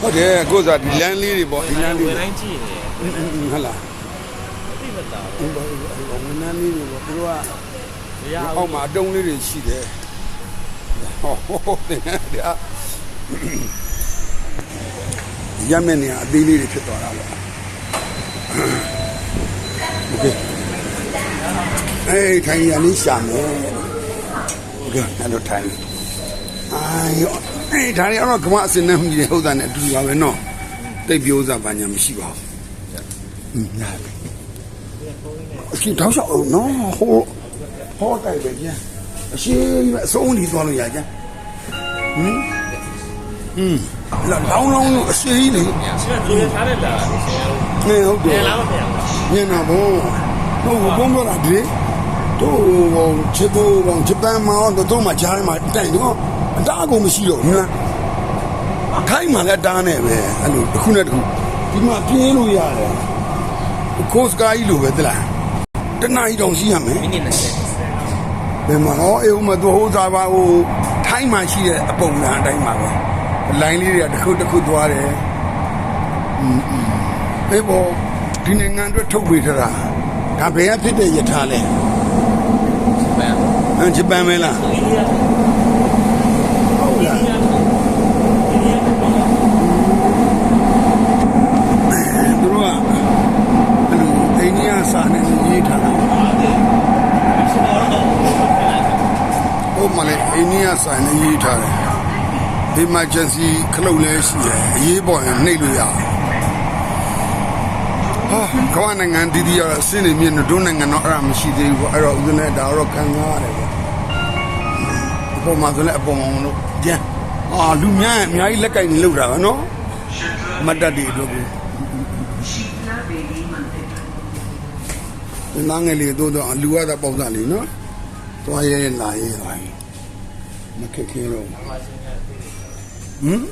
ဟုတ်တယ်ကိုယ်စားဒီလမ်းလေးတွေပေါ့ဒီလမ်းလေး ဝ တွေ ယ်တိုင်းကြည့်နေတယ် ဟုတ်လား သိမတာ ဒီဘောဝန်ထမ်းလေးတွေပေါ့သူတို့က မရ အောက်မှာအတုံးလေးတွေရှိတယ်ဟောဟုတ်တယ်ဒါရမယ်နေအသေးလေးတွေဖြစ်သွားတာပေါ့โอเคအေးထိုင်ရလေးရှာမယ်โอเคအဲ့လိုထိုင်အာယော အေးဒါတွေကတော့ကမအစင်နဲ့မြည်တဲ့ဟုတ်တာနဲ့အတူတူပါပဲနော်တိတ်ပြိုးစားပါညာမရှိပါဘူးဟင်းညာပဲအရှင်တောက်လျှောက်အောင်နော်ဟိုဟောတိုက်ပဲပြန်အရှင်အဆုံးကြီးသွားလို့ရကြဟင်ဟင်းလာလောင်းလောင်းလို့အရှင်ကြီးလေဆရာဒီထားရတာဆရာဟုတ်တယ်လာမပြန်ဘူးညနေဘိုးဘုံဘုံပြောတာဒီ တို့ဟိုချစ်ဖို့ဘောဂျပန်မှာတော့တို့မှကြားမှာတိုင်တော့အတားကုန်မရှိတော့ဘူးနော်ခိုင်းမှလည်းတားနေပဲအဲ့လိုတစ်ခုနဲ့တစ်ခုဒီမှာပြင်းလို့ရတယ်ကိုစကားကြီးလိုပဲတလားတနားကြီးတောင်ရှိရမယ်မိနစ်20ဘယ်မှာဟောအေးဦးမတို့ဟိုသားပါဟိုထိုင်းမှရှိတဲ့အပုံစံအတိုင်းပါပဲလိုင်းလေးတွေကတစ်ခုတစ်ခုသွားတယ်อืมအေးဘောဒီနိုင်ငံအတွက်ထုတ်ပေးထားတာဒါဘယ်ကဖြစ်တဲ့ယထာလဲပန်ဟမ် ဂျပန်မဲလားအိန္ဒိယဟုတ်လားသူတို့ကအဲ့လိုအိန္ဒိယစာနဲ့ရေးထားတာဟုတ်မလဲအိန္ဒိယစာနဲ့ရေးထားတယ် emergency ခလုတ်လည်းရှိတယ်အရေးပေါ်ရင်နှိပ်လို့ရအောင်ဟာကမ္ဘာနိုင်ငံတည်တည်ရအစင်းနေမြင့်တို့နိုင်ငံတော့အဲ့ဒါမရှိသေးဘူးပေါ့အဲ့တော့ဦးဇင်းနဲ့ဒါတော့ခံစားရတယ်ပေါ့အ ပေါ်မှာဆိုလည်းအပေါ်မှာလို့ကျန်အာလူများအများကြီးလက်ကင်နေလောက်တာပဲနော်မတ်တက်ဒီတို့ကိုဒီနားငယ်လေးတို့တော့လူရတာပေါ့သားလေးနော်သွားရဲလာရဲလာရဲမခက်ခဲတော့ဘူးဟမ်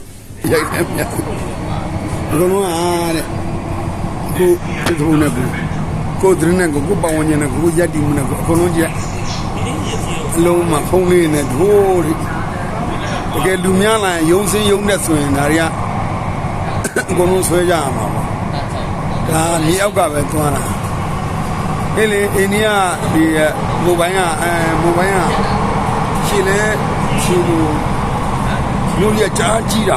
ရိုက်တယ်မြတ်ဘုလုံးအားတဲ့ကိုဒီလိုနဲ့ကိုကိုဒရနဲ့ကိုကိုပဝန်းကျင်နဲ့ကိုရက်တီမှုနဲ့ကိုအကုန်လုံးကြက် အလုံးမှာဖုံးလေးနဲ့ဒိုးဒီတကယ်လူများလာရင်ယုံစင်းယုံတဲ့ဆိုရင်ဒါတွေကအကုန်လုံးဆွဲကြရမှာပေါ့ဒါမြေအောက်ကပဲသွားတာအေးလေအိန္ဒိယဒီမိုဘိုင်းကအဲမိုဘိုင်းကရှင်းလဲရှင်းလို့မြို့ရကြားကြီးတာ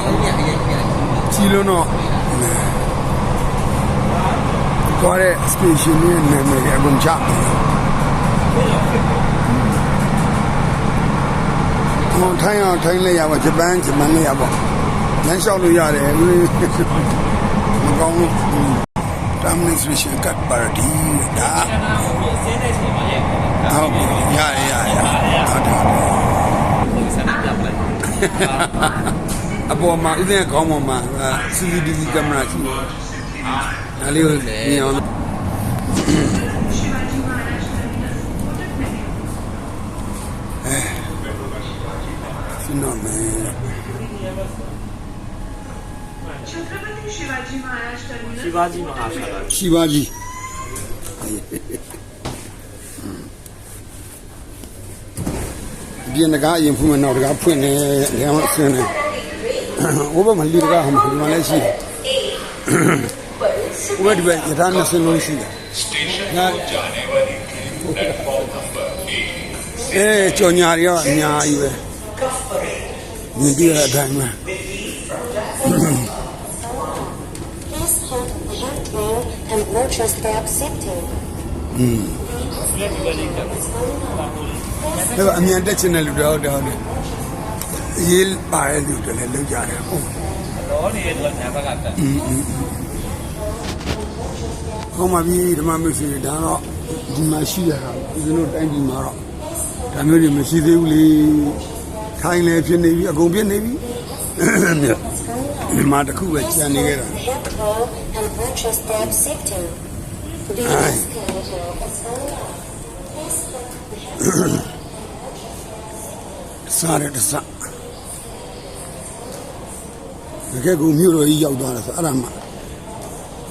ကြီးလို့တော့သွားတဲ့ station နဲ့နာမည်အကုန်ချ ဟောထိုင်းအောင်ထိုင်းလဲရပါဂျပန်ဂျပန်လဲရပါလမ်းလျှောက်လို့ရတယ်ဦးလေးမကောင်းလို့တမ်နစ်စရှင်ကတ်ပါတီဒါဆင်းတဲ့ချိန်မှာရိုက်တယ်ဟုတ်ပြီရရရရဟုတ်တယ်ပုံစံနဲ့ပြောင်းလိုက်အပေါ်မှာဥစဉ်ခေါင်းပေါ်မှာ CCTV ကင်မရာရှိတယ်။ဒါလေးကိုမြင်အောင် छत्रपती शिवाजी Maharaj टर्मिनल ရှိပါကြီးမဟာရှာလာ ရှိပါကြီးဒီနကအရင်ဖွင့်မနောက်တကဖွင့်နေတယ်အဆင်းနေဟိုဘက်မှာလီတကဟိုမှာဒီမှာလည်းရှိတယ်ဟိုဘက်ဒီဘက်ရထားနှစ်စင်းလုံးရှိတယ်ငါအဲကြော်ညာတွေကအများကြီးပဲ မြင်ပြရတဲ့အတိုင်းပဲ Please have the hardware and purchase the accepted. ဒါကအမြန်တက်ချင်တဲ့လူတွေဟုတ်တယ်ဟုတ်တယ်ရေးပါတဲ့လူတွေလည်းလောက်ကြတယ်ဟုတ်တော့နေတဲ့သူကညာဘက်ကတက်ကောင်းပါပြီဓမ္မမရှိဒါတော့ဒီမှာရှိရတာဦးဇင်းတို့တိုင်းပြည်မှာတော့ဒါမျိုးတွေမရှိသေးဘူးလေ ထိုင်းလည်းဖြစ်နေပြီအကုန်ဖြစ်နေပြီဒီမှာတစ်ခုပဲကြံနေခဲ့တာ Hardware and purchase the accepted. The Aye. schedule is စားရတဲ့စားတကယ်ကိုမြို့တော်ကြီးရောက်သွားတယ်ဆိုအဲ့ဒါမှ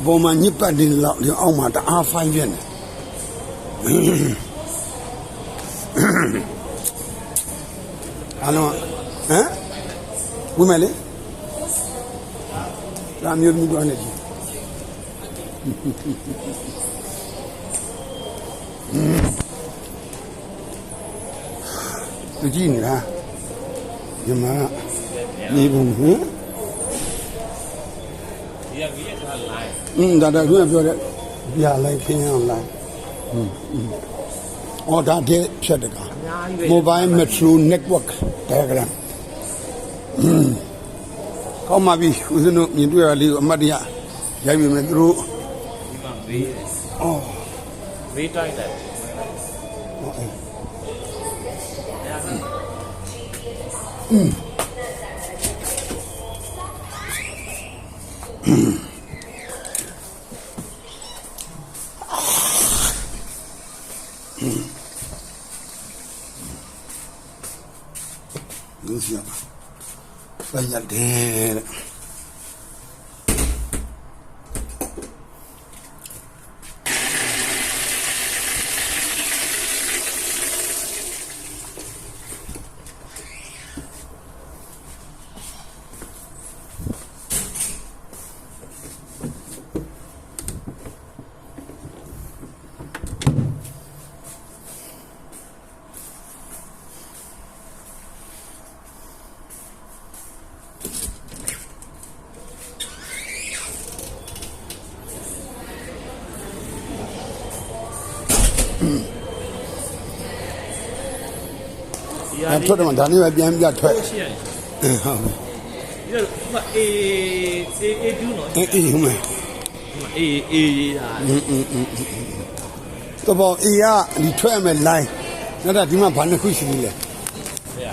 ဘောမှာညစ်ပတ်နေလောက်ဒီအောက်မှာတအားဖိုင်းပြနေ အလုံးဟမ်ဝင်မလေး ဒါမျိုးမျိုးသွားနေပြီသူကြည့်နေတာညီမနေဘူးဟင် ဒီကကြီးကလိုင်း อืมဒါဒါသူကပြောတဲ့ပြလိုက်ခင်းအောင်လိုက်อืมอืม အော်ဒါတည်းဖြတ်တကာအများကြီးပဲ mobile metro network diagram อืมကောင်းပါပြီဦးဇင်းတို့မြင်တွေ့ရလေးကိုအမှတ်တရရိုက်ပြီမယ်သူတို့ဒီမှာဘေးအော်ဘေးတိုင်းတယ်ဟုတ်အဲ့ လူစီယာပယတ်တယ်တဲ့ ဒီအဲထွက်တယ်မှာဒါနဲ့ပဲပြန်ပြထွက်ရှိရတယ်အဲဟုတ်ပြီဒီတော့ဟိုအေးအေးအေးဒူးနော်အဲအေးဟိုမှာအေးအေးရေးတာတော့ပေါ့အေးကဒီထွက်ရမယ် line နောက်တော့ဒီမှာဘာနှစ်ခုရှိသေးလဲဆရာ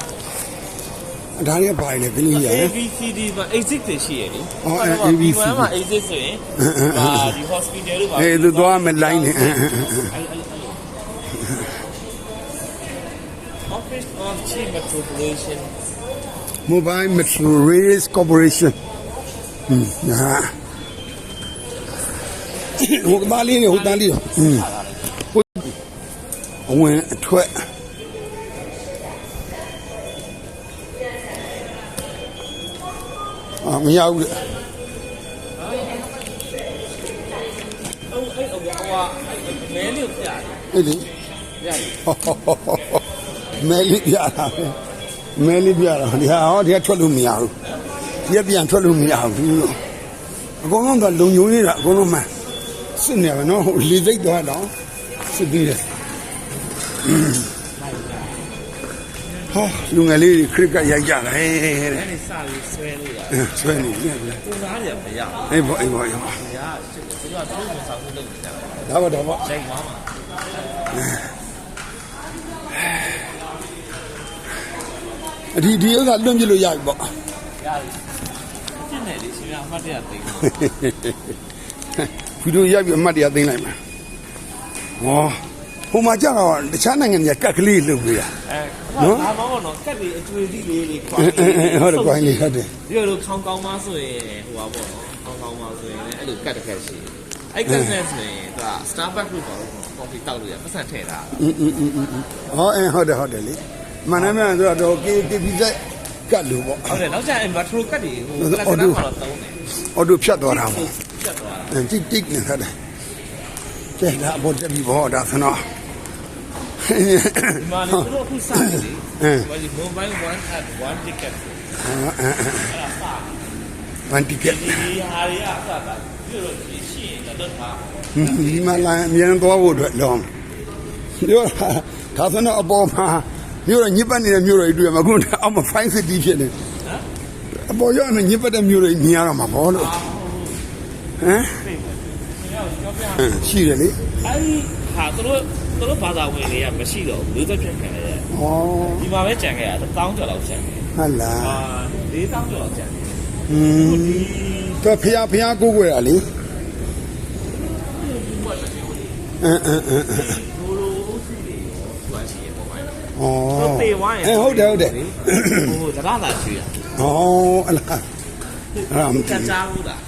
ဒါတွေကဘာလဲဘယ်လိုရလဲ ABCD မှာ exit တွေရှိရလေအော်အဲ ABCD မှာ exit ဆိုရင်ဒါဒီ hospital တို့ပါအဲသူသွားမယ် line နဲ့ Office of Chief Metropolitan mobile metro rails corporation ဟင်းဟာဟိုကဘာလေးနေဟိုတန်းလေးဟင်းဟိုအဝင်အထွက်အာမရဘူးလေ Oh, hey, oh, wow. မဲလေးကိုပြတယ်အဲ့ဒီပြတယ် မဲလေးပြတာပဲမဲလေးပြတာဒီဟာဟောဒီကထွက်လို့မရဘူးဒီကပြန်ထွက်လို့မရဘူးလို့အကုန်လုံးကလုံညုံနေတာအကုန်လုံးမှစစ်နေပါနော်ဟိုလေသိပ်တော့တော့စစ်ပြီးတယ်ဟောလူငယ်လေးတွေခရစ်ကရိုက်ကြတယ်တဲ့အဲ့ဒီစပြီးဆွဲလို့ရအဲဆွဲနေတယ်ဗျာပုံသားတွေမရဘူးအေးဘောအေးဘောအေးဘော။ညာစစ်တယ်သူကသူ့ကိုဆောင်ဖို့လုပ်နေတာဒါပါတော့ဗော။ချိန်သွားမှာ ဒီဒီဥစ္စာလွန့်ပြလို့ရပြီပေါ့ ။ရတယ်။ဖြစ်နေလေရှင်ကအမှတ်တရသိတယ် ဗီဒီယိုရိုက်ပြီးအမှတ်တရသိမ်းလိုက်မှာဟောဟိုမှာကြာတော့တခြားနိုင်ငံတွေကကတ်ကလေးလုပ်ပြီးတာ ။အဲဒါမှမဟုတ်တော့ကက်တွေအကျွေးကြီးလေးလေးခွာ အဲအဲဟုတ်တယ်ကွိုင်းလေးဟုတ်တယ် ဒီလိုခေါင်းကောင်းမဆိုရင်ဟိုပါပေါ့နော်။ခေါင်းကောင်းမဆိုရင်လည်းအဲ့လိုကက်တစ်ခက်ရှိတယ်။အဲ့ကက်နဲ့ဆိုရင်သူက Starbucks လို့ပေါ့ကော်ဖီတောက်လို့ရပတ်စံထည့်တာ อืมอืมอืมอืมဟောအဲဟုတ်တယ်ဟုတ်တယ်လေ မန္တမန်ဆိုတော့ကေကေပီဇက်ကတ်လို့ပေါ့။ဟုတ်တယ်နောက်ကျရင် metro ကက်တွေဟိုကက်စနာမှာတော့သုံးတယ်အော်တိုဖြတ်သွားတာပေါ့။ဖြတ်သွားတာအဲတိတိနဲ့ဟုတ်တယ်ကျဲဒါဘောတက်ပြီဘောဒါဆနော်။ဒီမှာလည်းသူတို့အခုစတယ်လေ။အဲဟိုဒီ mobile one at one ticket အဲအဲအဲ့ဒါစဝန်တီကက်ဒီဟာတွေအစတာပြုလို့ရှိရင်တော့ထားဒီမှာလာအမြန်သွားဖို့အတွက်လောင်းပြောတာဒါဆိုတော့အပေါ်မှာ မြို့တော့ညစ်ပတ်နေတဲ့မြို့တွေတွေ့မှာအခုအောက်မှာ fine city ဖြစ်နေအပေါ်ရောက်နေညစ်ပတ်တဲ့မြို့တွေမြင်ရတော့မှာဘောလို့ဟမ်ရှိတယ်လေအဲ့ဒီဟာသူတို့သူတို့ဘာသာဝင်တွေကမရှိတော့ဘူးလို့သက်ဖြစ်ခံရတယ်ဩဒီမှာပဲကြံခဲ့ရတာတောင်းကျော်လောက်ကြံတယ်ဟုတ်လားအာ၄တောင်းကျော်လောက်ကြံတယ်อืมတော့ဖျားဖျားကိုကိုရတာလေအင်းအင်းအင်းလိုလိုစီတွေဟိုရှိရ ပေါ်မှာဩသူပေဝိုင်းအဲဟုတ်တယ်ဟုတ်တယ်ဟိုတရားသာရှိရဩအလားအဲ့ဒါမကသိကြားဘူးလား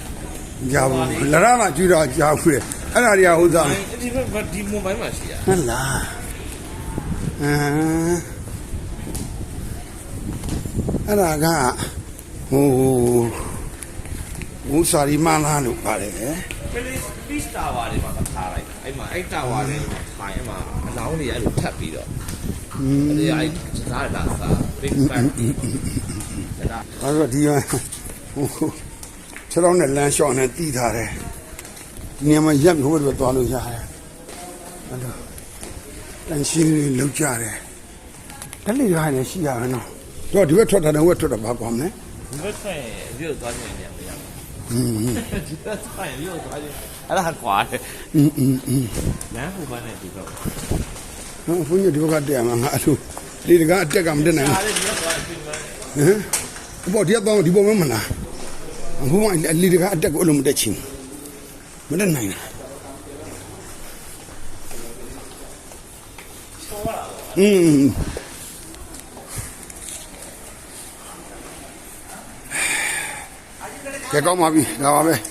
ကြောက်ဘူးလရမကျူတော့ကြောက်ဘူးလေအဲ့ဒါတွေကဟုတ်သားဒီဘက်ဒီမိုဘိုင်းမှာရှိရဟုတ်လားအမ်အဲ့ဒါကဟိုဘုစာရီမန်းလားလို့ပါတယ်ပလီပီစတာဝါတွေမှာထားလိုက်တာအဲ့မှာအဲ့တာဝါတွေမှာထိုင်အဲ့မှာအလောင်းတွေအဲ့လိုထပ်ပြီးတော့ အဲ့ဒါအဲ့ဒါလာစား big fan အဲ့တော့ဒီဟိုခြေထောက်နဲ့လမ်းလျှော့နဲ့တီးထားတယ်ဒီနေရာမှာရက်ပြီးဟိုဘက်သွားလို့ရတယ်အဲ့တော့တန်ရှင်းလေးလောက်ကြတယ်ဓာတ်လေးရိုင်းနဲ့ရှိရမယ်နော်တော့ဒီဘက်ထွက်တာနဲ့ဟိုဘက်ထွက်တာဘာကွာမလဲဒီဘက်ထွက်ရင်အပြည့်သွားနေတယ်မရဘူးဒီဘက်ထွက်ရင်အပြည့်သွားရင်အဲ့ဒါကွာတယ်အင်းအင်းအင်းလမ်းဟိုဘက်နဲ့ဒီဘက် ဟောဘုန်းကြီးဒီဘက်ကတက်ရမှာငါအဲ့လိုဒီတကအတက်ကမတက်နိုင်အားလေးဒီဘက်သွားပြင်မယ်ဘူးဟမ်ဘောဒီကတော့ဒီပေါ်မှာမလားဘုန်းကြီးအလီတကအတက်ကိုအဲ့လိုမတက်ချင်မတက်နိုင်ဘူးอืมကဲကောင်းပါပြီလာပါပဲ